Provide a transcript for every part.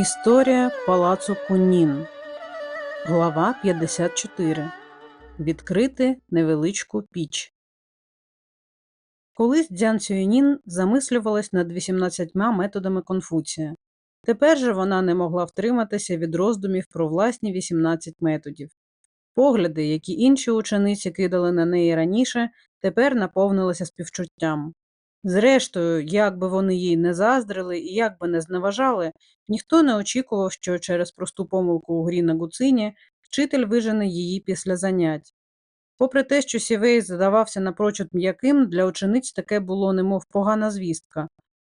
Історія палацу Кунін. Глава 54. Відкрити невеличку піч. Колись Дзян Цюєнін замислювалась над 18 методами Конфуція. Тепер же вона не могла втриматися від роздумів про власні 18 методів. Погляди, які інші учениці кидали на неї раніше, тепер наповнилися співчуттям. Зрештою, як би вони їй не заздрили і як би не зневажали, ніхто не очікував, що через просту помилку у грі на гуцині вчитель вижене її після занять. Попри те, що Сівей здавався напрочуд м'яким, для учениць таке було немов погана звістка.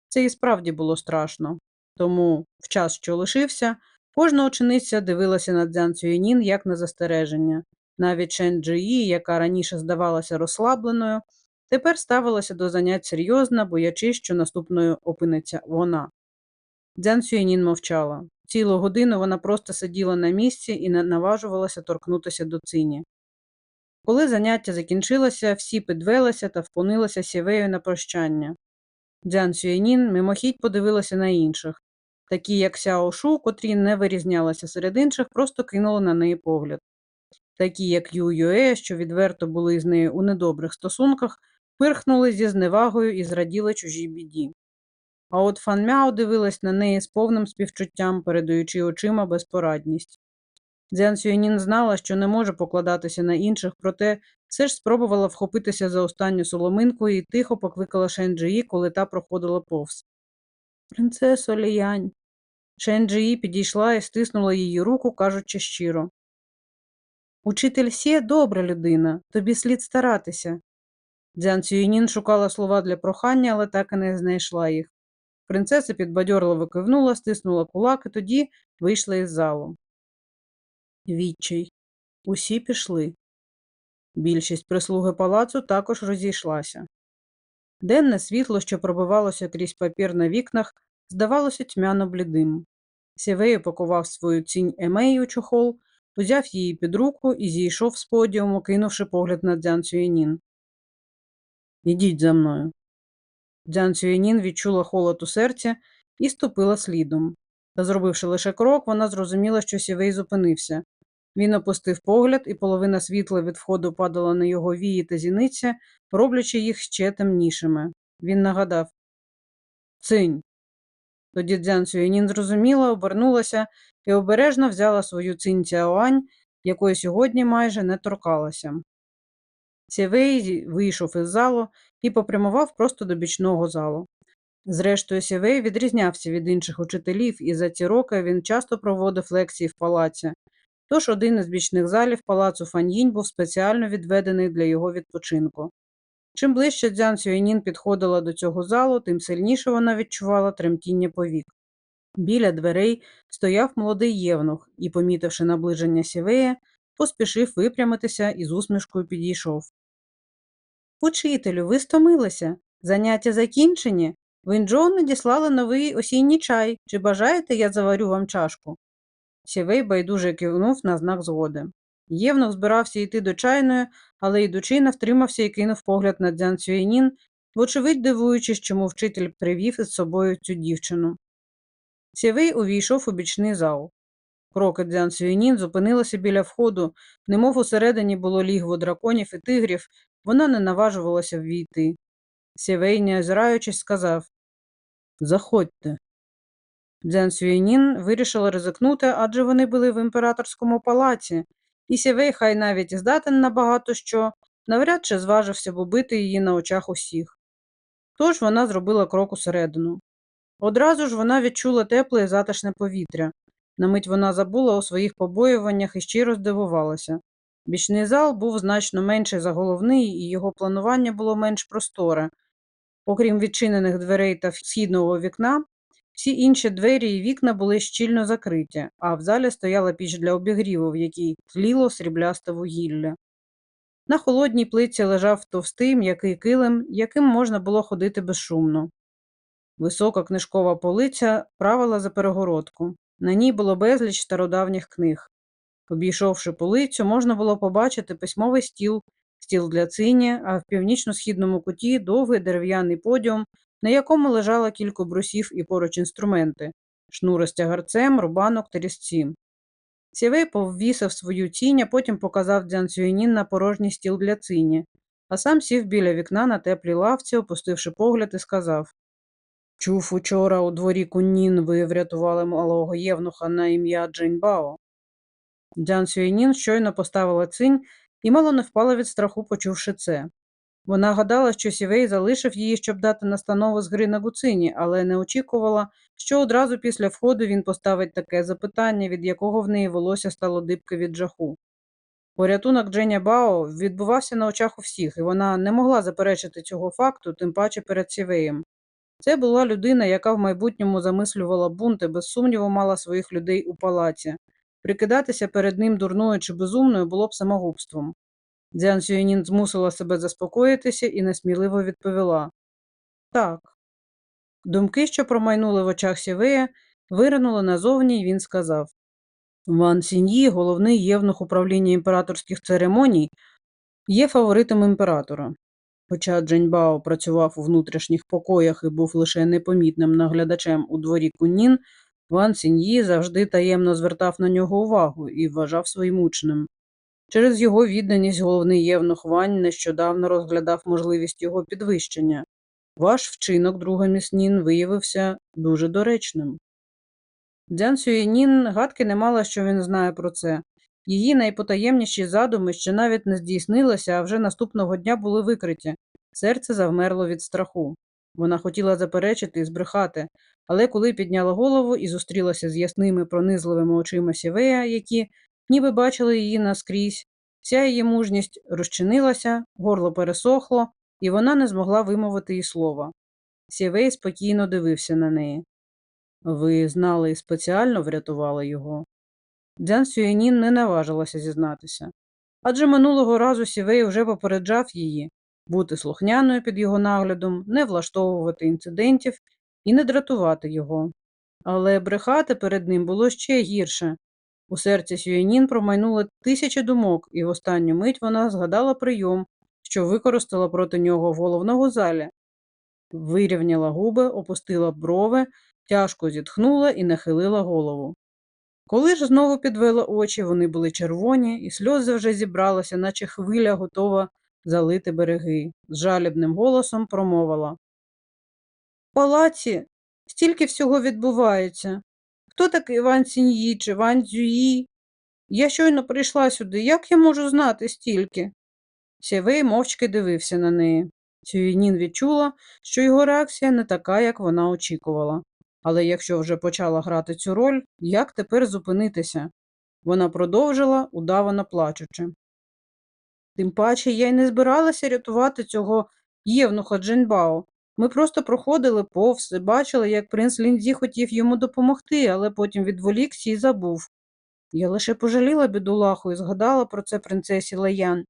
Це і справді було страшно. Тому, в час, що лишився, кожна учениця дивилася на Дзян Цюєнін як на застереження. Навіть Чен Джиї, яка раніше здавалася розслабленою, Тепер ставилася до занять серйозно, боячись, що наступною опиниться вона. Дзян Сюєнін мовчала. Цілу годину вона просто сиділа на місці і не наважувалася торкнутися до цині. Коли заняття закінчилося, всі підвелися та вклонилися сівею на прощання. Дзян Сюєнін мимохідь подивилася на інших. Такі, як Сяо Шу, котрі не вирізнялися серед інших, просто кинули на неї погляд. Такі, як Ю Юе, що відверто були з нею у недобрих стосунках, пирхнули зі зневагою і зраділи чужій біді. А от Фан Мяо дивилась на неї з повним співчуттям, передаючи очима безпорадність. Дзян Сюєнін знала, що не може покладатися на інших, проте все ж спробувала вхопитися за останню соломинку і тихо покликала Шенджиї, коли та проходила повз. Принцесо Ліянь. Шенджиї підійшла і стиснула її руку, кажучи щиро. Учитель Сє добра людина, тобі слід старатися. Дзян Цюєнін шукала слова для прохання, але так і не знайшла їх. Принцеса підбадьорливо кивнула, стиснула кулак і тоді вийшла із залу. Відчай. Усі пішли. Більшість прислуги палацу також розійшлася. Денне світло, що пробивалося крізь папір на вікнах, здавалося тьмяно блідим. Сівей опакував свою цінь емею чохол, узяв її під руку і зійшов з подіуму, кинувши погляд на Дзян Цюєнін. Ідіть за мною. Дзян Цюєнін відчула холод у серці і ступила слідом. Та, зробивши лише крок, вона зрозуміла, що сівей зупинився. Він опустив погляд, і половина світла від входу падала на його вії та зіниці, роблячи їх ще темнішими. Він нагадав Цинь. Тоді Дзян Цюєнін зрозуміла, обернулася і обережно взяла свою цинь Цяоань, якої сьогодні майже не торкалася. Сєвей вийшов із залу і попрямував просто до бічного залу. Зрештою, Сєвей відрізнявся від інших учителів, і за ці роки він часто проводив лекції в палаці. Тож один із бічних залів палацу Фаньїнь був спеціально відведений для його відпочинку. Чим ближче Дзян Сюєнін підходила до цього залу, тим сильніше вона відчувала тремтіння повік. Біля дверей стояв молодий євнух і, помітивши наближення Сівея, поспішив випрямитися і з усмішкою підійшов. Учителю, ви стомилися. Заняття закінчені. В Інджоу надіслали новий осінній чай. Чи бажаєте, я заварю вам чашку? Сівей байдуже кивнув на знак згоди. Євнух збирався йти до чайної, але йдучи, не втримався і кинув погляд на Дзян Цюєнін, вочевидь дивуючись, чому вчитель привів із собою цю дівчину. Сівей увійшов у бічний зал. Кроки Дзян Цюєнін зупинилися біля входу, немов усередині було лігво драконів і тигрів, вона не наважувалася ввійти. Сівей, не озираючись, сказав Заходьте. Дзян Сюєнін вирішила ризикнути, адже вони були в імператорському палаці, і Сівей, хай навіть здатен на багато що, навряд чи зважився б убити її на очах усіх. Тож вона зробила крок усередину. Одразу ж вона відчула тепле і затишне повітря. На мить вона забула у своїх побоюваннях і щиро здивувалася. Бічний зал був значно менший за головний, і його планування було менш просторе. Окрім відчинених дверей та східного вікна, всі інші двері і вікна були щільно закриті, а в залі стояла піч для обігріву, в якій тліло сріблясте вугілля. На холодній плиці лежав товстий м'який килим, яким можна було ходити безшумно. Висока книжкова полиця правила за перегородку. На ній було безліч стародавніх книг. Обійшовши полицю, можна було побачити письмовий стіл, стіл для цині, а в північно-східному куті довгий дерев'яний подіум, на якому лежало кілька брусів і поруч інструменти шнури з тягарцем, рубанок та різці. Сівей повісив свою тінь, а потім показав Дзян Цюєнін на порожній стіл для цині, а сам сів біля вікна на теплій лавці, опустивши погляд, і сказав Чув учора у дворі Куннін ви врятували малого євнуха на ім'я Джейнбао. Дзян Сюєнін щойно поставила цинь і мало не впала від страху, почувши це. Вона гадала, що Сівей залишив її, щоб дати настанову з гри на гуцині, але не очікувала, що одразу після входу він поставить таке запитання, від якого в неї волосся стало дибки від жаху. Порятунок Дженя Бао відбувався на очах у всіх, і вона не могла заперечити цього факту, тим паче перед Сівеєм. Це була людина, яка в майбутньому замислювала бунт і без сумніву мала своїх людей у палаці. Прикидатися перед ним дурною чи безумною було б самогубством. Дзян Сюєнін змусила себе заспокоїтися і несміливо відповіла Так. Думки, що промайнули в очах Сівея, виринули назовні, і він сказав Ван Сіньї, головний євнух управління імператорських церемоній, є фаворитом імператора. Хоча Дженьбао працював у внутрішніх покоях і був лише непомітним наглядачем у дворі Кунін, Ван Сіньї завжди таємно звертав на нього увагу і вважав своїм учнем. Через його відданість головний євнух Вань нещодавно розглядав можливість його підвищення. Ваш вчинок, друга міснін, виявився дуже доречним. Дзян Сюєнін гадки не мала, що він знає про це. Її найпотаємніші задуми ще навіть не здійснилися, а вже наступного дня були викриті. Серце завмерло від страху. Вона хотіла заперечити і збрехати, але коли підняла голову і зустрілася з ясними пронизливими очима Сівея, які ніби бачили її наскрізь, вся її мужність розчинилася, горло пересохло, і вона не змогла вимовити й слова. Сівей спокійно дивився на неї. Ви знали і спеціально врятували його. Дзян Сюєнін не наважилася зізнатися. Адже минулого разу Сівей вже попереджав її бути слухняною під його наглядом, не влаштовувати інцидентів і не дратувати його. Але брехати перед ним було ще гірше. У серці Сюєнін промайнули тисячі думок, і в останню мить вона згадала прийом, що використала проти нього в головному залі. Вирівняла губи, опустила брови, тяжко зітхнула і нахилила голову. Коли ж знову підвела очі, вони були червоні, і сльози вже зібралися, наче хвиля готова залити береги. З жалібним голосом промовила. В палаці стільки всього відбувається. Хто такий Ван Сіньї чи Ван Цзюї? Я щойно прийшла сюди. Як я можу знати стільки? Сєвей мовчки дивився на неї. Сюєнін відчула, що його реакція не така, як вона очікувала. Але якщо вже почала грати цю роль, як тепер зупинитися? Вона продовжила, удавано плачучи. Тим паче я й не збиралася рятувати цього євнуха Джинбао. Ми просто проходили повз бачили, як принц Ліндзі хотів йому допомогти, але потім відволікся і забув. Я лише пожаліла бідулаху і згадала про це принцесі Лаян.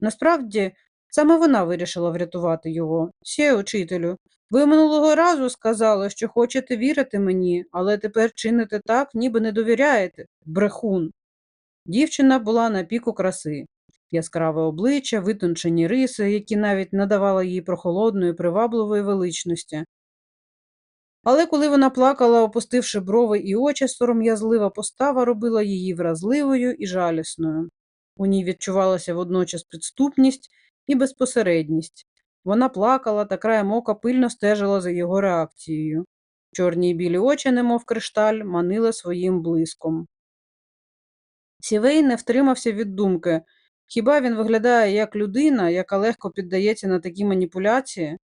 Насправді, саме вона вирішила врятувати його. Ще, учителю, ви минулого разу сказали, що хочете вірити мені, але тепер чините так, ніби не довіряєте. Брехун. Дівчина була на піку краси. Яскраве обличчя, витончені риси, які навіть надавали їй прохолодної, привабливої величності. Але коли вона плакала, опустивши брови і очі, сором'язлива постава робила її вразливою і жалісною. У ній відчувалася водночас підступність і безпосередність. Вона плакала та краєм ока пильно стежила за його реакцією. Чорні й білі очі, немов кришталь, манили своїм блиском. Сівей не втримався від думки хіба він виглядає як людина, яка легко піддається на такі маніпуляції?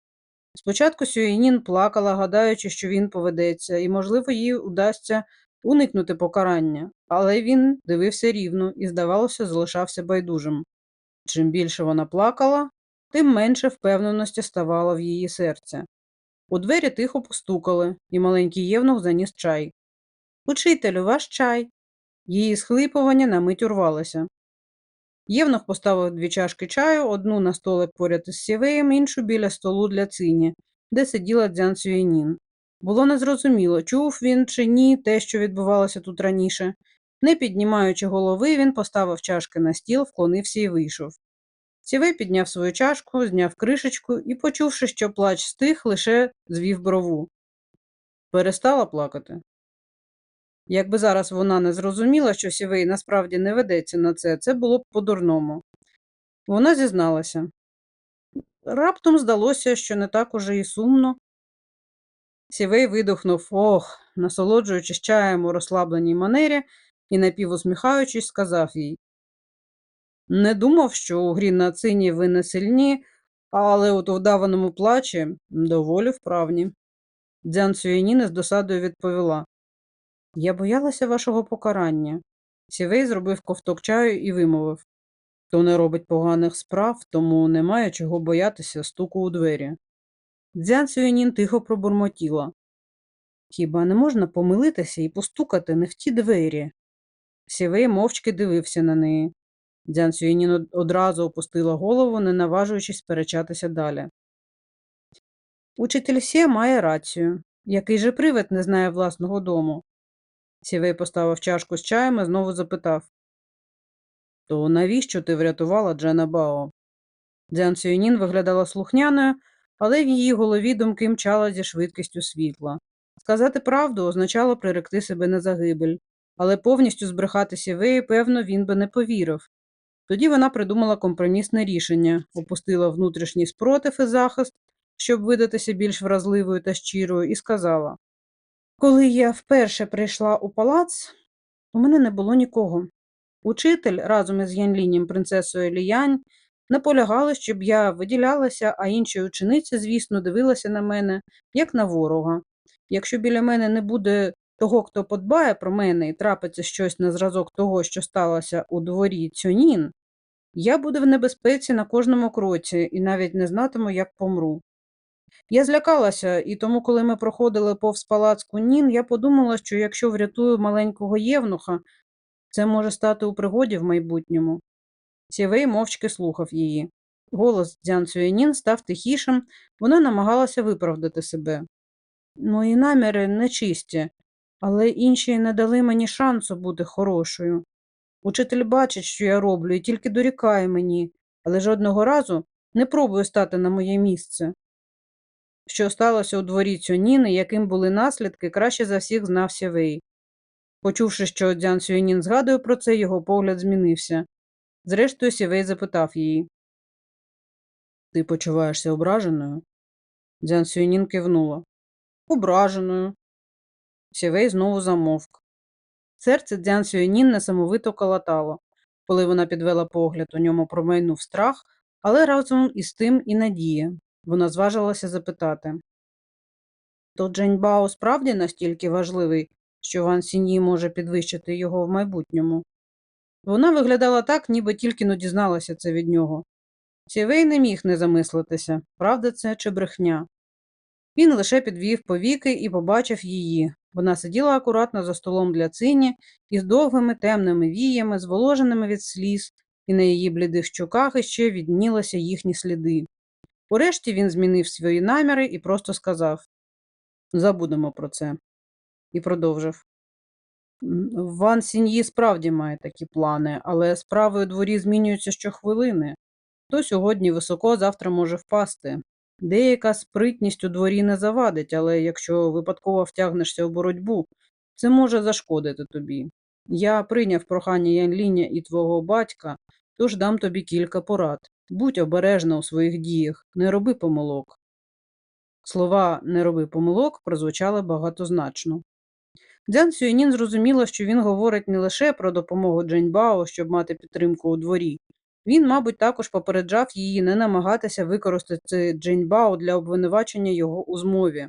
Спочатку Сюєнін плакала, гадаючи, що він поведеться, і, можливо, їй удасться уникнути покарання, але він дивився рівно і, здавалося, залишався байдужим. Чим більше вона плакала, тим менше впевненості ставало в її серці. У двері тихо постукали, і маленький євнух заніс чай. Учителю, ваш чай. Її схлипування на мить урвалося. Євнух поставив дві чашки чаю, одну на столик поряд із сівеєм, іншу біля столу для цині, де сиділа Дзян Сюєнін. Було незрозуміло, чув він чи ні те, що відбувалося тут раніше. Не піднімаючи голови, він поставив чашки на стіл, вклонився і вийшов. Сівей підняв свою чашку, зняв кришечку і, почувши, що плач стих, лише звів брову. Перестала плакати? Якби зараз вона не зрозуміла, що Сівей насправді не ведеться на це, це було б по-дурному. Вона зізналася. Раптом здалося, що не так уже і сумно. Сівей видохнув ох, насолоджуючись чаєм у розслабленій манері і напівусміхаючись, сказав їй. Не думав, що у грі на цині ви не сильні, але от у вдаваному плачі доволі вправні. Дзян Сюєніна з досадою відповіла. Я боялася вашого покарання. Сівей зробив ковток чаю і вимовив. Хто не робить поганих справ, тому немає чого боятися стуку у двері. Дзян Сюєнін тихо пробурмотіла. Хіба не можна помилитися і постукати не в ті двері? Сівей мовчки дивився на неї. Дзян Сюєнін одразу опустила голову, не наважуючись сперечатися далі. Учитель Сє має рацію. Який же привид не знає власного дому? Сівей поставив чашку з чаєм і знову запитав. То навіщо ти врятувала Джена Бао? Дзян Сюєнін виглядала слухняною, але в її голові думки мчала зі швидкістю світла. Сказати правду означало приректи себе на загибель, але повністю збрехати Сівеї, певно, він би не повірив. Тоді вона придумала компромісне рішення, опустила внутрішній спротив і захист, щоб видатися більш вразливою та щирою, і сказала: Коли я вперше прийшла у палац, у мене не було нікого. Учитель разом із Янлінім принцесою Ліянь наполягали, щоб я виділялася, а інші учениці, звісно, дивилися на мене, як на ворога. Якщо біля мене не буде того, хто подбає про мене і трапиться щось на зразок того, що сталося у дворі Цьонін, я буду в небезпеці на кожному кроці і навіть не знатиму, як помру. Я злякалася, і тому, коли ми проходили повз палац Кунін, я подумала, що якщо врятую маленького євнуха, це може стати у пригоді в майбутньому. Сівей мовчки слухав її. Голос Дзян Цюєнін став тихішим, вона намагалася виправдати себе. Мої наміри нечисті, але інші не дали мені шансу бути хорошою. Учитель бачить, що я роблю, і тільки дорікає мені, але жодного разу не пробує стати на моє місце. Що сталося у дворі Цюніни, яким були наслідки, краще за всіх знав Сєвей. Почувши, що Дзян Сюєнін згадує про це, його погляд змінився. Зрештою, Сєвей запитав її. Ти почуваєшся ображеною? Дзян Сюєнін кивнула. Ображеною. Сєвей знову замовк. Серце Дзян Сюєнін несамовито калатало. Коли вона підвела погляд, у ньому промайнув страх, але разом із тим і надія. Вона зважилася запитати. То Дженьбао справді настільки важливий, що Ван Сіньї може підвищити його в майбутньому? Вона виглядала так, ніби тільки но дізналася це від нього. Сівей не міг не замислитися, правда це чи брехня. Він лише підвів повіки і побачив її. Вона сиділа акуратно за столом для цині із довгими темними віями, зволоженими від сліз, і на її блідих щоках іще віднілися їхні сліди. Урешті він змінив свої наміри і просто сказав Забудемо про це. І продовжив. Ван Сіньї справді має такі плани, але справи у дворі змінюються щохвилини. То сьогодні високо, завтра може впасти. Деяка спритність у дворі не завадить, але якщо випадково втягнешся у боротьбу, це може зашкодити тобі. Я прийняв прохання Янліня і твого батька, тож дам тобі кілька порад. Будь обережна у своїх діях, не роби помилок. Слова не роби помилок прозвучали багатозначно. Дзян Сюєнін зрозуміла, що він говорить не лише про допомогу Дженьбао, щоб мати підтримку у дворі. Він, мабуть, також попереджав її не намагатися використати Дженьбао для обвинувачення його у змові.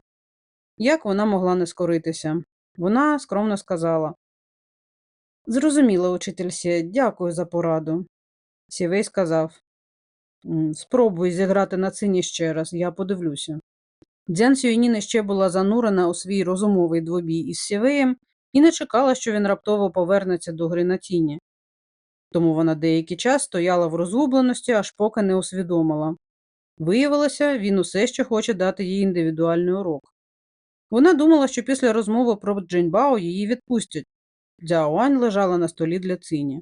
Як вона могла не скоритися? Вона скромно сказала Зрозуміла, учитель Сє, дякую за пораду. Сівей сказав «М, Спробуй зіграти на цині ще раз, я подивлюся. Дзян Сюєнін ще була занурена у свій розумовий двобій із Сєвеєм і не чекала, що він раптово повернеться до гри на тіні. Тому вона деякий час стояла в розгубленості, аж поки не усвідомила. Виявилося, він усе ще хоче дати їй індивідуальний урок. Вона думала, що після розмови про Джиньбао її відпустять. Дзяоань лежала на столі для цині.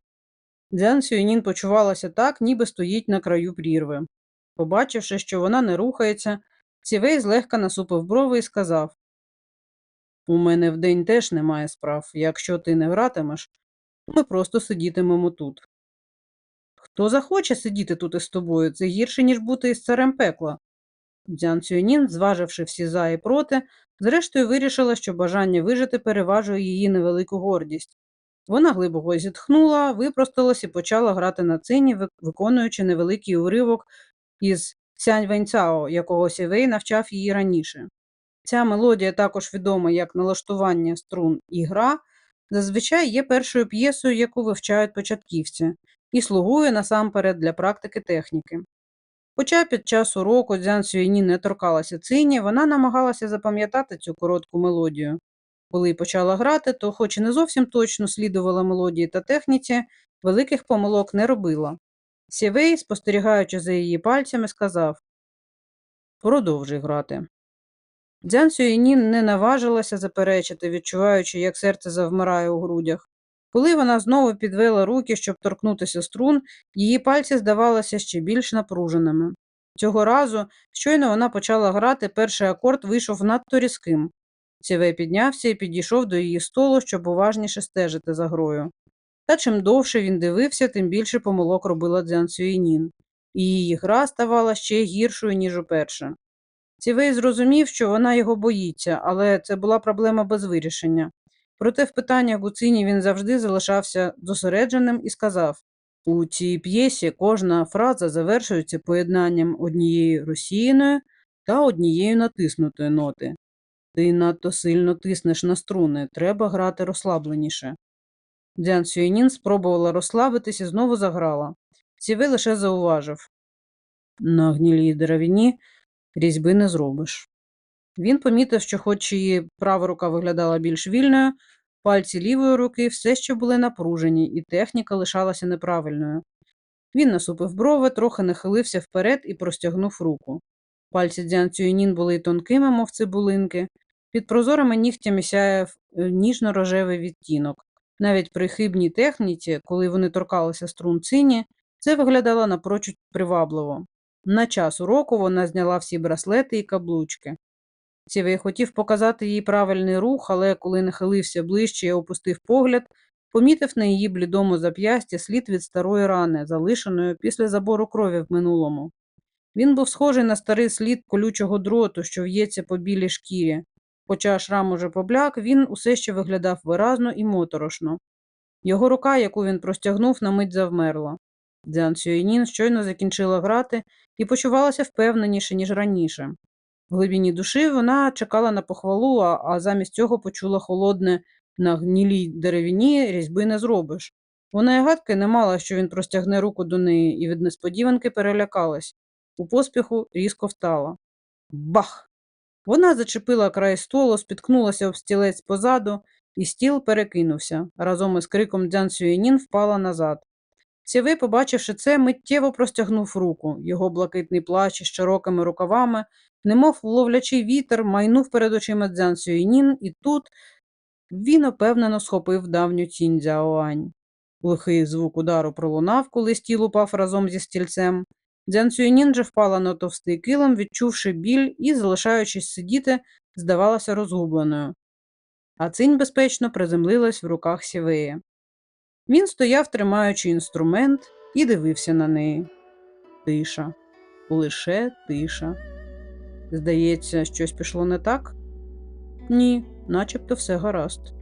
Дзян Сюєнін почувалася так, ніби стоїть на краю прірви. Побачивши, що вона не рухається, Сівей злегка насупив брови і сказав У мене вдень теж немає справ. Якщо ти не гратимеш, ми просто сидітимемо тут. Хто захоче сидіти тут із тобою, це гірше, ніж бути із царем пекла. Дзян Цюнін, зваживши всі за і проти, зрештою вирішила, що бажання вижити переважує її невелику гордість. Вона глибоко зітхнула, випросталась і почала грати на цині, виконуючи невеликий уривок із Сянь Веньцао, якого Сівей навчав її раніше. Ця мелодія також відома як налаштування струн і гра, зазвичай є першою п'єсою, яку вивчають початківці, і слугує насамперед для практики техніки. Хоча під час уроку Дзян Сюєні не торкалася цині, вона намагалася запам'ятати цю коротку мелодію. Коли почала грати, то, хоч і не зовсім точно слідувала мелодії та техніці, великих помилок не робила. Сєвей, спостерігаючи за її пальцями, сказав Продовжуй грати. Дзян Сюєнін не наважилася заперечити, відчуваючи, як серце завмирає у грудях. Коли вона знову підвела руки, щоб торкнутися струн, її пальці здавалися ще більш напруженими. Цього разу, щойно вона почала грати, перший акорд вийшов надто різким. Сівей піднявся і підійшов до її столу, щоб уважніше стежити за грою. Та чим довше він дивився, тим більше помилок робила Дзян Сюєнін, і її гра ставала ще гіршою, ніж уперше. Сівей зрозумів, що вона його боїться, але це була проблема без вирішення. Проте в питаннях Гуцині він завжди залишався зосередженим і сказав у цій п'єсі кожна фраза завершується поєднанням однієї розсіяної та однією натиснутої ноти. Ти надто сильно тиснеш на струни, треба грати розслабленіше. Дзян Сюєнін спробувала розслабитись і знову заграла. Сівей лише зауважив на гнілій деревині різьби не зробиш. Він помітив, що, хоч її права рука виглядала більш вільною, пальці лівої руки все ще були напружені, і техніка лишалася неправильною. Він насупив брови, трохи нахилився вперед і простягнув руку. Пальці Дзян Цюєнін були тонкими, мов цибулинки. Під прозорими нігтями сяяв е, ніжно-рожевий відтінок. Навіть при хибній техніці, коли вони торкалися струн цині, це виглядало напрочуд привабливо. На час уроку вона зняла всі браслети і каблучки. Сівей хотів показати їй правильний рух, але коли нахилився ближче і опустив погляд, помітив на її блідому зап'ясті слід від старої рани, залишеної після забору крові в минулому. Він був схожий на старий слід колючого дроту, що в'ється по білій шкірі. Хоча шрам уже побляк, він усе ще виглядав виразно і моторошно. Його рука, яку він простягнув, на мить завмерла. Дзян Сюєнін щойно закінчила грати і почувалася впевненіше, ніж раніше. В глибині душі вона чекала на похвалу, а, а замість цього почула холодне на гнілій деревині різьби не зробиш. Вона й гадки не мала, що він простягне руку до неї, і від несподіванки перелякалась. У поспіху різко встала. Бах! Вона зачепила край столу, спіткнулася об стілець позаду, і стіл перекинувся. Разом із криком Дзян Сюєнін впала назад. Сєвей, побачивши це, миттєво простягнув руку. Його блакитний плащ із широкими рукавами, немов ловлячий вітер, майнув перед очима Дзян Сюєнін, і тут він опевнено схопив давню тінь Дзяоань. Глухий звук удару пролунав, коли стіл упав разом зі стільцем. Дзян Сюєнін впала на товстий килим, відчувши біль і, залишаючись сидіти, здавалася розгубленою. А цинь безпечно приземлилась в руках Сівея. Він стояв, тримаючи інструмент, і дивився на неї. Тиша, лише тиша. Здається, щось пішло не так? Ні, начебто все гаразд.